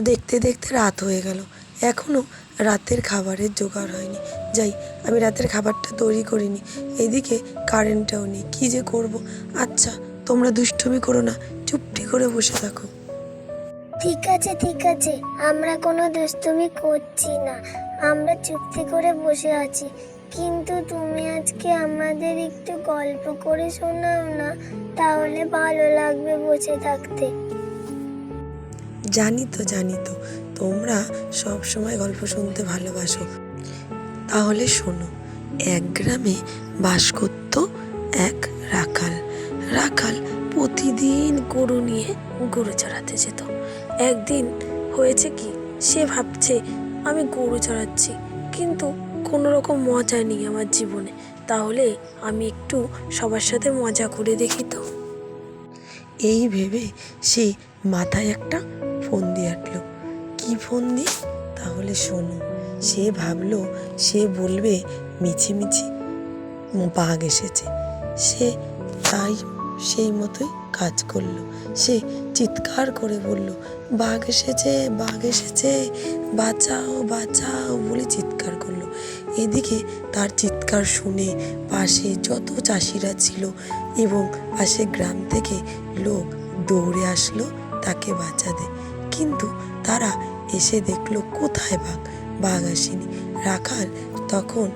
দেখতে দেখতে রাত হয়ে গেল। এখনও রাতের খাবারের জোগাড় হয়নি। যাই, আমি রাতের খাবারটা তৈরি করিনি। এদিকে কারেন্টটাও নেই। কী যে করব? আচ্ছা তোমরা দুষ্টুমি করো না। চুপটি করে বসে থাকো। ঠিক আছে ঠিক আছে। আমরা কোনো দুষ্টুমি করছি না। আমরা চুপটি করে বসে আছি। কিন্তু তুমি আজকে আমাদের একটু গল্প করে শোনাও না? তাহলে ভালো লাগবে বসে থাকতে। জানি তো জানি তো। তোমরা সব সময় গল্প শুনতে ভালোবাসো। তাহলে শোনো, এক গ্রামে বাস করত এক রাখাল। রাখাল প্রতিদিন গরু নিয়ে গরু চড়াতে যেত। একদিন হয়েছে কি, সে ভাবছে, আমি গরু চড়াচ্ছি, কিন্তু কোনো রকম মজা নেই আমার জীবনে। তাহলে আমি একটু সবার সাথে মজা করে দেখি তো। এই ভেবে সে মাথায় একটা ফোন দিয়ে আটলো। কি ফোন দিয়ে তাহলে শোনো, সে ভাবলো, সে বলবে মিছিমিছি বাঘ এসেছে। সে তাই সেই মতোই কাজ করল। সে চিৎকার করে বলল, বাঘ এসেছে বাঘ এসেছে, বাঁচাও বাঁচাও, বলে চিৎকার করল। এদিকে তার চিৎকার শুনে পাশে যত চাষিরা ছিল এবং পাশে গ্রাম থেকে লোক দৌড়ে আসলো, তাকে বাঁচাতে। কিন্তু তারা এসে দেখল কোথায় বাঘ? বাঘ আসেনি। রাখাল তখন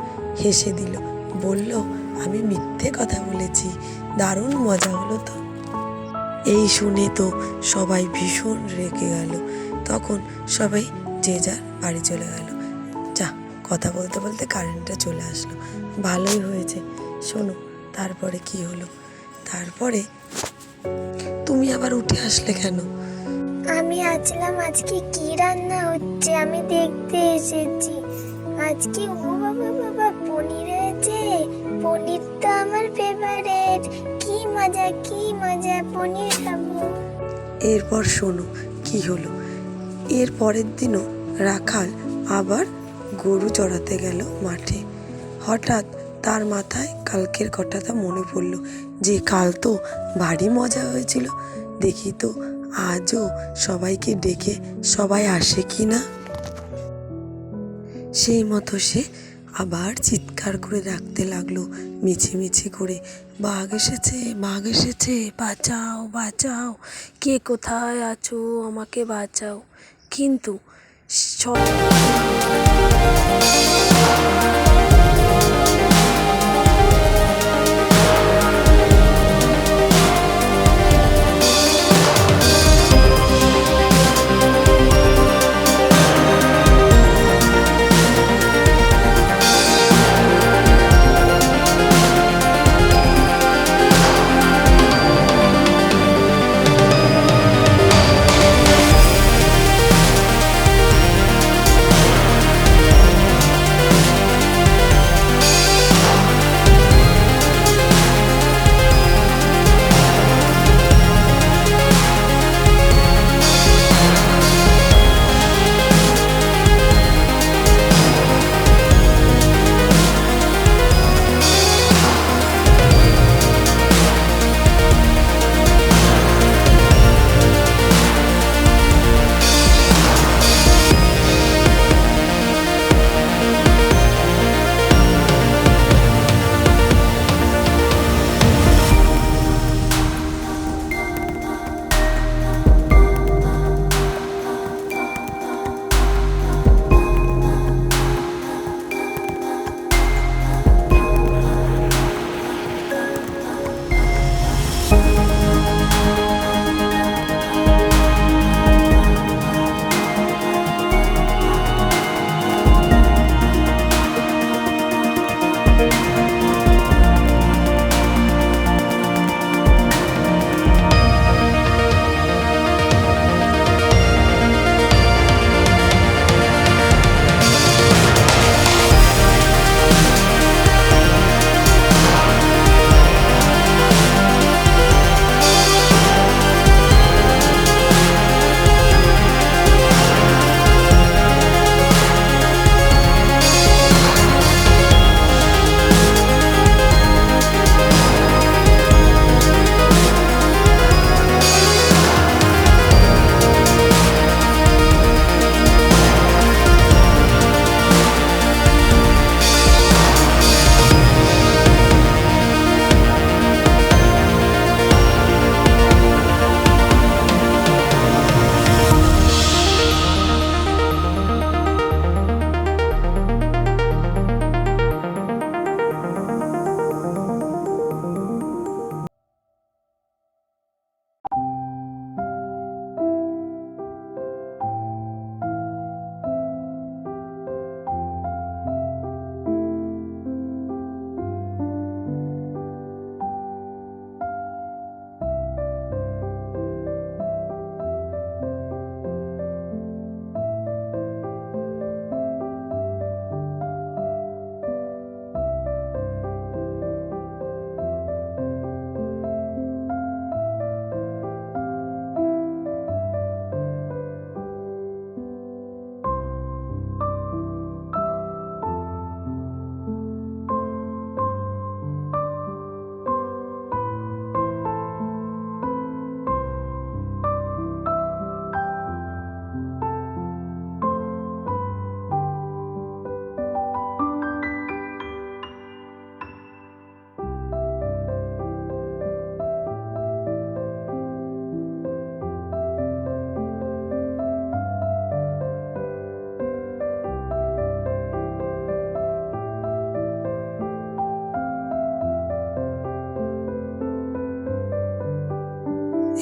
হেসে দিল, বলল, আমি মিথ্যে কথা বলেছি। দারুণ মজা হলো তো। এই শুনে তো সবাই ভীষণ রেগে গেল। তখন সবাই যে যার বাড়ি চলে গেল। যা, কথা বলতে বলতে কারেন্টটা চলে আসলো। ভালোই হয়েছে। শোনো, তারপরে কি হলো? তারপরে তুমি আবার উঠে আসলে কেন? আমি আসলাম আজকে কি রান্না হচ্ছে? আমি দেখতে এসেছি। আজকে ও বাবা বাবা, পনির হয়েছে পনির তো আমার ফেভারেট কি মজা কি মজা। পনির খাব। এরপর শোনো, কি হলো? এর পরের দিনও রাখাল আবার গরু চড়াতে গেল মাঠে। হঠাৎ তার মাথায় কালকের কথাটা মনে পড়ল যে, কাল তো ভারী মজা হয়েছিল। দেখি তো আজও সবাইকে ডেকে সবাই আসে কি না? সেই মতো সে আবার চিৎকার করে ডাকতে লাগল মিছিমিছি করে। বাঘ এসেছে বাঘ এসেছে, বাঁচাও বাঁচাও। কে কোথায় আছো? আমাকে বাঁচাও। কিন্তু সব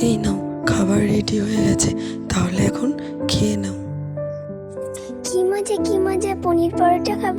এই নাও, খাবার রেডি হয়ে গেছে, তাহলে এখন খেয়ে নাও। কি মজা কি মজা, পনির পরোটা খাব।